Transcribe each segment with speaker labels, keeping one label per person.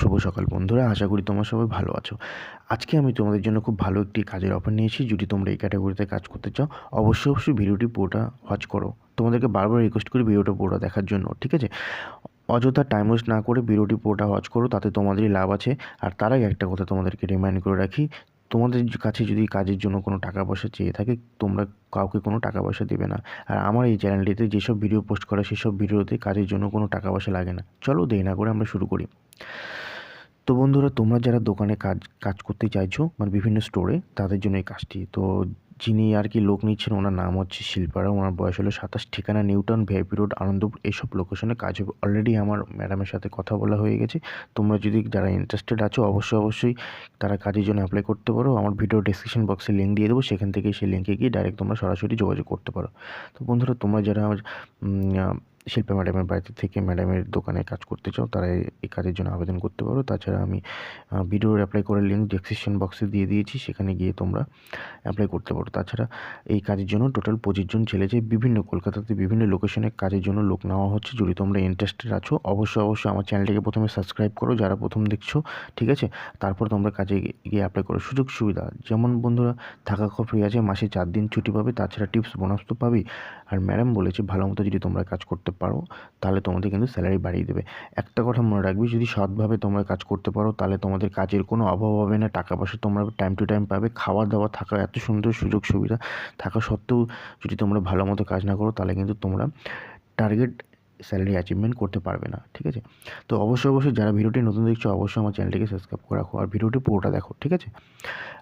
Speaker 1: শুভ সকাল বন্ধুরা, আশা করি তোমরা সবাই ভালো আছো। আজকে আমি তোমাদের জন্য খুব ভালো একটি কাজের অফার নিয়েছি, যদি তোমরা এই ক্যাটাগরিতে কাজ করতে চাও, অবশ্যই অবশ্যই ভিডিওটি পুরোটা ওয়াচ করো। তোমাদেরকে বারবার রিকোয়েস্ট করি ভিডিওটা পুরোটা দেখার জন্য, ঠিক আছে? অযথা টাইম ওয়েস্ট না করে ভিডিওটি পুরোটা ওয়াচ করো, তাতে তোমাদেরই লাভ আছে। আর তার আগে একটা কথা তোমাদেরকে রিমাইন্ড করে রাখি, তোমাদের কাছে যদি কাজের জন্য কোনো টাকা পয়সা চেয়ে থাকে, তোমরা কাউকে কোনো টাকা পয়সা দেবে না। আর আমার এই চ্যানেলটিতে যেসব ভিডিও পোস্ট করা, সেসব ভিডিওতে কাজের জন্য কোনো টাকা পয়সা লাগে না। চলো দেরি না করে আমরা শুরু করি। তো বন্ধুরা, তোমরা যারা দোকানে কাজ কাজ করতে চাইছো মানে বিভিন্ন স্টোরে তাদের জন্য এই কাজটি। তো যিনি আর কি লোক নিচ্ছেন, ওনার নাম হচ্ছে শিল্পারা। ওনার বয়স হলো সাতাশ, ঠিকানা নিউটন, ভিআইপি রোড, আনন্দপুর, এইসব লোকেশনে কাজ হবে। অলরেডি আমার ম্যাডামের সাথে কথা বলা হয়ে গেছে। তোমরা যদি যারা ইন্টারেস্টেড আছো, অবশ্যই অবশ্যই তারা কাজের জন্য অ্যাপ্লাই করতে পারো। আমার ভিডিও ডিসক্রিপশন বক্সে লিঙ্ক দিয়ে দেবো। সেখান থেকে সেই লিঙ্কে গিয়ে ডাইরেক্ট তোমরা সরাসরি যোগাযোগ করতে পারো। তো বন্ধুরা, তোমরা যারা শিল্পা ম্যাডামের বাড়িতে থেকে ম্যাডামের দোকানে কাজ করতে চাও, তারা এই কাজের জন্য আবেদন করতে পারো। তাছাড়া আমি ভিডিওর অ্যাপ্লাই করার লিঙ্ক ডেসক্রিপশন বক্সে দিয়ে দিয়েছি, সেখানে গিয়ে তোমরা অ্যাপ্লাই করতে পারো। তাছাড়া এই কাজের জন্য টোটাল পঁচিশ জন ছেলে যে বিভিন্ন কলকাতাতে বিভিন্ন লোকেশনে কাজের জন্য লোক নেওয়া হচ্ছে, যদি তোমরা ইন্টারেস্টেড আছো, অবশ্যই অবশ্যই আমার চ্যানেলটিকে প্রথমে সাবস্ক্রাইব করো, যারা প্রথম দেখছ, ঠিক আছে? তারপর তোমরা কাজে গিয়ে অ্যাপ্লাই করো। সুযোগ সুবিধা, যেমন বন্ধুরা, থাকা খাওয়া ফ্রি আছে, মাসে চার দিন ছুটি পাবে, তাছাড়া টিপস বোনাস তো পাবেই। আর ম্যাডাম বলেছে, ভালো মতো যদি তোমরা কাজ করতে পারো, তাহলে তোমাদের কিন্তু স্যালারি বাড়িয়ে দেবে। একটা কথা মনে রাখবে, যদি সৎভাবে তোমরা কাজ করতে পারো, তাহলে তোমাদের কাজের কোনো অভাব হবে না। টাকা পয়সা তোমরা টাইম টু টাইম পাবে। খাওয়া দাওয়া থাকা এত সুন্দর সুযোগ সুবিধা থাকা সত্ত্বেও যদি তোমরা ভালো মতো কাজ না করো, তাহলে কিন্তু তোমরা টার্গেট স্যালারি অ্যাচিভমেন্ট করতে পারবে না, ঠিক আছে? তো অবশ্যই অবশ্যই যারা ভিডিওটি নতুন দেখছ, অবশ্যই আমার চ্যানেলটিকে সাবস্ক্রাইব করে রাখো। আর ভিডিওটি পুরোটা দেখো, ঠিক আছে?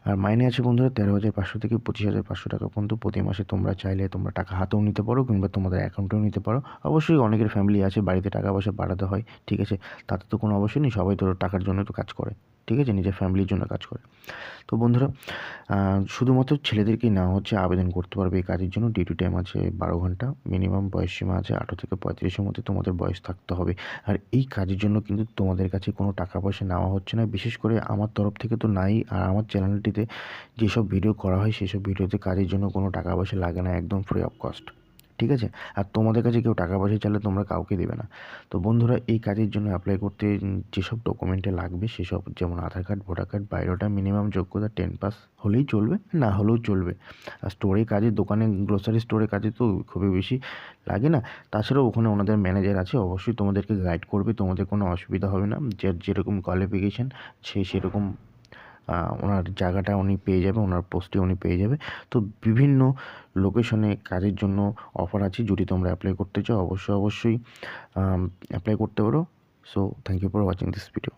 Speaker 1: আর মাইনে আছে বন্ধুরা তেরো হাজার পাঁচশো থেকে পঁচিশ হাজার পাঁচশো টাকা পর্যন্ত প্রতি মাসে তোমরা চাইলে তোমরা টাকা হাতেও নিতে পারো কিংবা তোমাদের অ্যাকাউন্টেও নিতে পারো। অবশ্যই অনেকের ফ্যামিলি আছে, বাড়িতে টাকা পয়সা বাড়াতে হয়, ঠিক আছে? তাতে তো কোনো অবশ্যই নেই, সবাই তো টাকার জন্য তো কাজ করে, ঠিক আছে? নিজের ফ্যামিলির জন্য কাজ করে। তো বন্ধুরা শুধুমাত্র ছেলেদেরকেই না হচ্ছে আবেদন করতে পারবে এই কাজের জন্য। ডিউটি টাইম আছে বারো ঘণ্টা মিনিমাম বয়স সীমা আছে আঠেরো থেকে পঁয়ত্রিশের মধ্যে তোমাদের বয়স থাকতে হবে। আর এই কাজের জন্য কিন্তু তোমাদের কাছে কোনো টাকা পয়সা নেওয়া হচ্ছে না। বিশেষ করে আমার তরফ থেকে তো নাই, আর আমার চ্যানেলটিতে যেসব ভিডিও করা হয়, সেসব ভিডিওতে কাজের জন্য কোনো টাকা পয়সা লাগে না, একদম ফ্রি অফ কস্ট ঠিক আছে? আর তোমাদের কাছে কেউ টাকা পয়সা চাইলে তোমরা কাউকে দেবে না। তো বন্ধুরা, এই কাজের জন্য অ্যাপ্লাই করতে যেসব ডকুমেন্টে লাগবে, সেসব যেমন Aadhaar card voter card biodata minimum যোগ্যতা টেন পাস হলেই চলবে, না হলেও চলবে। আর স্টোরে কাজে, দোকানে গ্রোসারি স্টোরে কাজে তো খুবই বেশি লাগে না। তাছাড়াও ওখানে ওনাদের ম্যানেজার আছে, অবশ্যই তোমাদেরকে গাইড করবে, তোমাদের কোনো অসুবিধা হবে না। যে যেরকম কোয়ালিফিকেশান সে সেরকম ওনার জায়গাটা উনি পেয়ে যাবে, ওনার পোস্টটি উনি পেয়ে যাবে। তো বিভিন্ন লোকেশনে কাজের জন্য অফার আছে, যদি তোমরা অ্যাপ্লাই করতে চাও, অবশ্যই অবশ্যই অ্যাপ্লাই করতে পারো। So thank you for watching this video